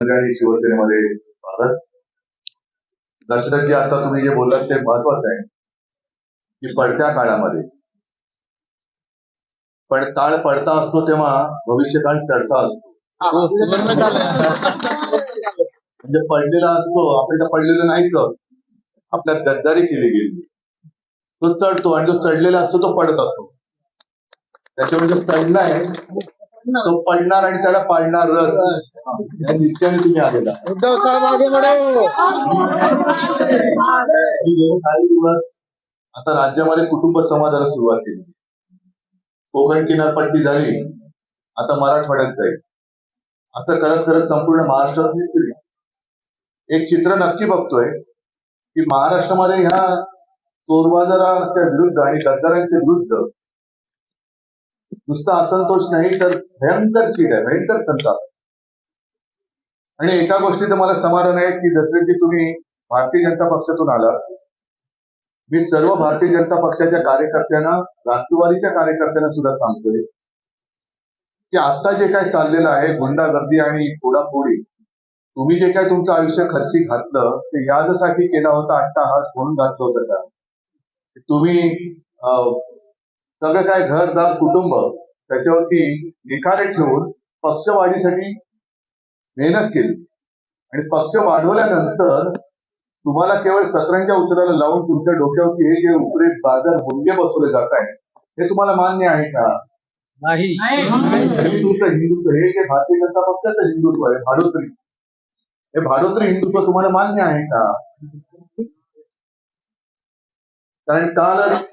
आणि शिवसेनेमध्ये दशरथजी आता तुम्ही जे बोललात ते महत्वाचं आहे की पडत्या काळामध्ये. पण काळ पडता असतो तेव्हा भविष्यकाळ चढता असतो. म्हणजे पडलेला असतो आपण पडलेलं नाहीच आहोत. आपल्यात गद्दारी केली गेली. तो चढतो आणि जो चढलेला असतो तो पडत असतो. त्याच्यामुळे जो चढलाय तो पडणार आणि त्याला पाडणार या निश्चयाने तुम्ही आलेला उद्धव काही दिवस आता राज्यामध्ये कुटुंब संवादाला सुरुवात केली. कोकण किनारपट्टी झाली आता मराठवाड्यात जाईल. असं करत करत संपूर्ण महाराष्ट्रात. एक चित्र नक्की बघतोय की महाराष्ट्रामध्ये ह्या चोरबाजाराच्या विरुद्ध आणि गद्दारांच्या विरुद्ध नुसता असंतोष नाही तर भयंकर चीड आहे भयंकर संताप. आणि एका गोष्टीचं मला समाधान आहे की जसे की तुम्ही भारतीय जनता पक्षातून आला मी सर्व भारतीय जनता पक्षाच्या कार्यकर्त्यांना राष्ट्रवादीच्या कार्यकर्त्यांना सुद्धा सांगतोय की आता जे काय चाललेलं आहे गुंडागर्दी आणि फोडाफोडी तुम्ही जे काय तुमचं आयुष्य खर्ची घातलं ते याजसाठी केला होता अट्टाहास म्हणून घातलं होतं का? तुम्ही अं, सगळं काय घरदार कुटुंब त्याच्यावरती निखारे ठेवून पक्षवाढीसाठी मेहनत केली. आणि पक्ष वाढवल्यानंतर तुम्हाला केवळ सतरंजा उचलायला लावून तुमच्या डोक्यावरती हे जे उपरे बाजार भुंगे बसवले जात आहे हे तुम्हाला मान्य आहे का? नाही. हे तुमचं हिंदुत्व हे जे भारतीय जनता पक्षाचं हिंदुत्व आहे भाडोत्री हे भाडोत्री हिंदुत्व तुम्हाला मान्य आहे का? कारण कालच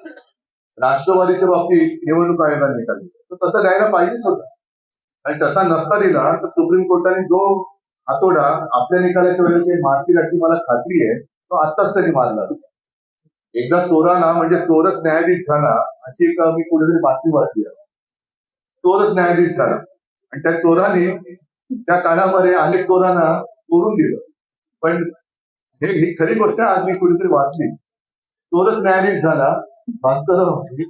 राष्ट्रवादीच्या बाबतीत निवडणूक आयोगाने निकाल. तर तसं द्यायला पाहिजेच होता. आणि तसा नसता दिला तर सुप्रीम कोर्टाने जो हातोडा आपल्या निकालाच्या वेळेस ते मारतील अशी मला खात्री आहे तो आत्ताच त्यांनी मारला. एकदा चोराना म्हणजे चोरच न्यायाधीश झाला अशी एक मी कुठेतरी बातमी वाचली आहे. चोरच न्यायाधीश झाला. आणि त्या चोराने त्या काळामध्ये अनेक चोरांना चोरून दिलं. पण हे ही खरी गोष्ट आज मी कुठेतरी वाचली. चोरच न्यायाधीश झाला भास्कर म्हणजे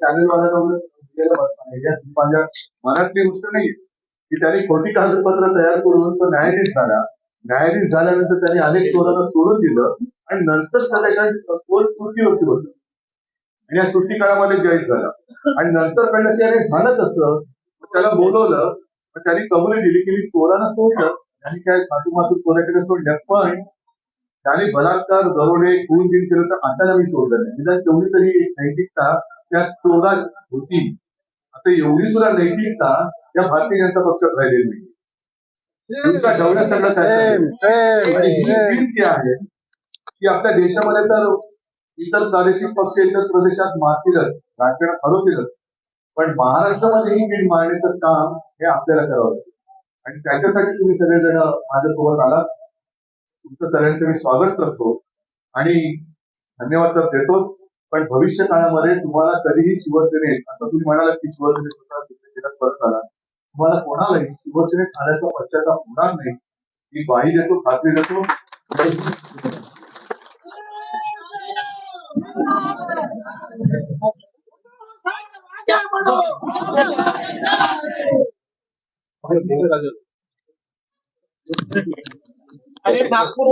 चॅनल माझ्या मनातली गोष्ट नाही की त्यांनी खोटी कागदपत्र तयार करून तो न्यायाधीश झाला. न्यायाधीश झाल्यानंतर त्यांनी अनेक चोरांना सोडून दिलं. आणि नंतर संध्याकाळी चोर सुट्टीवरती होत आणि या सुट्टी काळामध्ये जॉईन झाला. आणि नंतर कळलं की अरे झालं कसं त्याला बोलवलं. पण त्यांनी कबुली दिली की मी चोरांना सोडलं. आणि काय मातू मातू चोराकडे सोडल्या पण त्याने बलात्कार दरोडे खून बिन केलं तर अशाला मी सोडलं नाही. निदान तेवढी तरी एक नैतिकता त्या चोरात होती. आता एवढी सुद्धा नैतिकता या भारतीय जनता पक्षात राहिलेली नाही. तुमच्या ढवळ्या सगळं काय आहे की आपल्या देशामध्ये तर इतर प्रादेशिक पक्ष इतर प्रदेशात मारतीलच राजकारण हरवतीलच. पण महाराष्ट्रामध्ये ही कीड मारण्याचं काम हे आपल्याला करावं लागेल आणि त्याच्यासाठी तुम्ही सगळेजण माझ्यासोबत आलात. तुमचं सगळ्यांचं मी स्वागत करतो. आणि धन्यवाद तर देतोच पण भविष्य काळामध्ये तुम्हाला कधीही शिवसेनेत आता तुम्ही म्हणाला की शिवसेनेत परत आला. तुम्हाला कोणालाही शिवसेनेत आल्याचा पश्चाताप होणार नाही. मी ग्वाही देतो खात्री देतो. अरे नागपूर